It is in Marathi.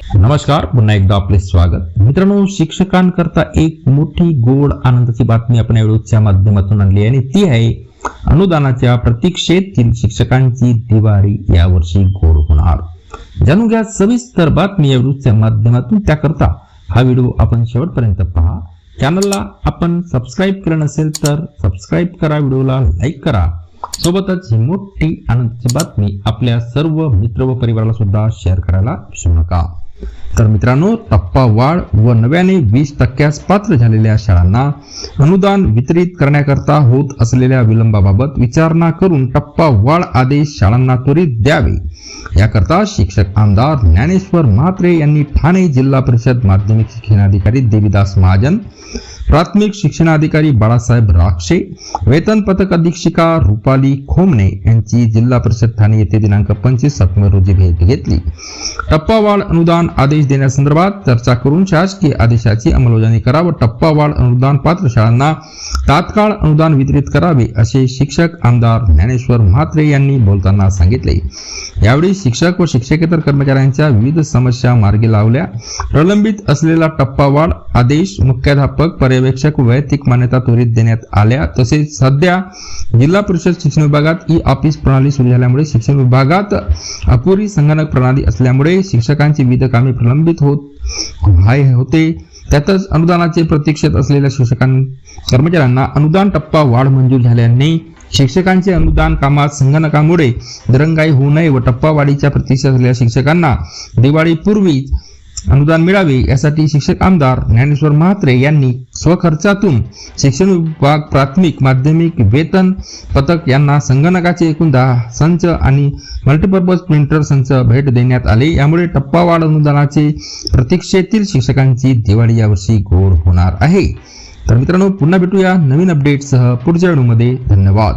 नमस्कार पुन्हा एकदा आपले स्वागत. मित्रांनो शिक्षकांकरता एक मोठी गोड आनंदाची बातमी आपण या व्हिडिओच्या माध्यमातून आणली आहे आणि ती आहे अनुदानाच्या प्रतीक्षेतील शिक्षकांची दिवाळी यावर्षी गोड होणार. जाणून घ्या सविस्तर बातमी या व्हिडिओच्या माध्यमातून. त्याकरता हा व्हिडिओ आपण शेवटपर्यंत पहा. चॅनलला आपण सबस्क्राईब केलं नसेल तर सबस्क्राईब करा व्हिडिओला लाईक करा. सोबतच ही मोठी आनंदाची बातमी आपल्या सर्व मित्र व परिवाराला सुद्धा शेअर करायला विसरू नका. तर मित्रांनो टप्पा वाढ व नव्याने वीस टक्क्यास पात्र झालेल्या शाळांना अनुदान वितरित करण्याकरता होत असलेल्या विलंबाबाबत विचारणा करून टप्पा वाढ आदेश शाळांना त्वरित द्यावे. याकरता शिक्षक आमदार ज्ञानेश्वर म्हात्रे यांनी ठाणे जिल्हा परिषद माध्यमिक शिक्षणाधिकारी देवीदास महाजन प्राथमिक शिक्षणाधिकारी बाळासाहेब राक्षे वेतन पथक अधीक्षिका रुपाली खोमणे यांची जिल्हा परिषद ठाणे येथे दिनांक पंचवीस सप्टेंबर रोजी भेट घेतली. टप्पावाढ अनुदान आदेश देण्यासंदर्भात चर्चा करून शासकीय आदेशाची अंमलबजावणी करा व टप्पावाढ अनुदान पात्र शाळांना तात्काळ अनुदान वितरित करावे असे शिक्षक आमदार ज्ञानेश्वर म्हात्रे यांनी बोलताना सांगितले. यावेळी शिक्षक व शिक्षकेतर कर्मचाऱ्यांच्या विविध समस्या मार्गी लावल्या. प्रलंबित असलेला टप्पावाढ आदेश मुख्याध्यापक पर्यवेक्षक व वैयक्तिक मान्यता त्वरित देण्यात आल्या. तसेच सध्या जिल्हा परिषद शिक्षण विभागात ई ऑफिस प्रणाली सुरू झाल्यामुळे शिक्षण विभागात अपुरी संगणक प्रणाली असल्यामुळे शिक्षकांची विविध कामे प्रलंबित होत होते. त्यातच अनुदानाचे प्रतीक्षेत असलेल्या शिक्षकां कर्मचाऱ्यांना अनुदान टप्पा वाढ मंजूर झाल्याने शिक्षकांचे अनुदान कामात संगणकामुळे दरंगाई होऊ नये व टप्पावाढीच्या प्रतीक्षेत असलेल्या शिक्षकांना दिवाळीपूर्वी अनुदान मिळावे यासाठी शिक्षक आमदार ज्ञानेश्वर म्हात्रे यांनी स्वखर्चातून शिक्षण विभाग प्राथमिक माध्यमिक वेतन पथक यांना संगणकाचे एकूण दहा संच आणि मल्टीपर्पज प्रिंटर संच भेट देण्यात आले. यामुळे टप्पावाढ अनुदानाचे प्रतीक्षेतील शिक्षकांची दिवाळी यावर्षी गोड होणार आहे. तर मित्रांनो पुन्हा भेटूया नवीन अपडेटसह पुढच्या व्हिडिओमध्ये. धन्यवाद.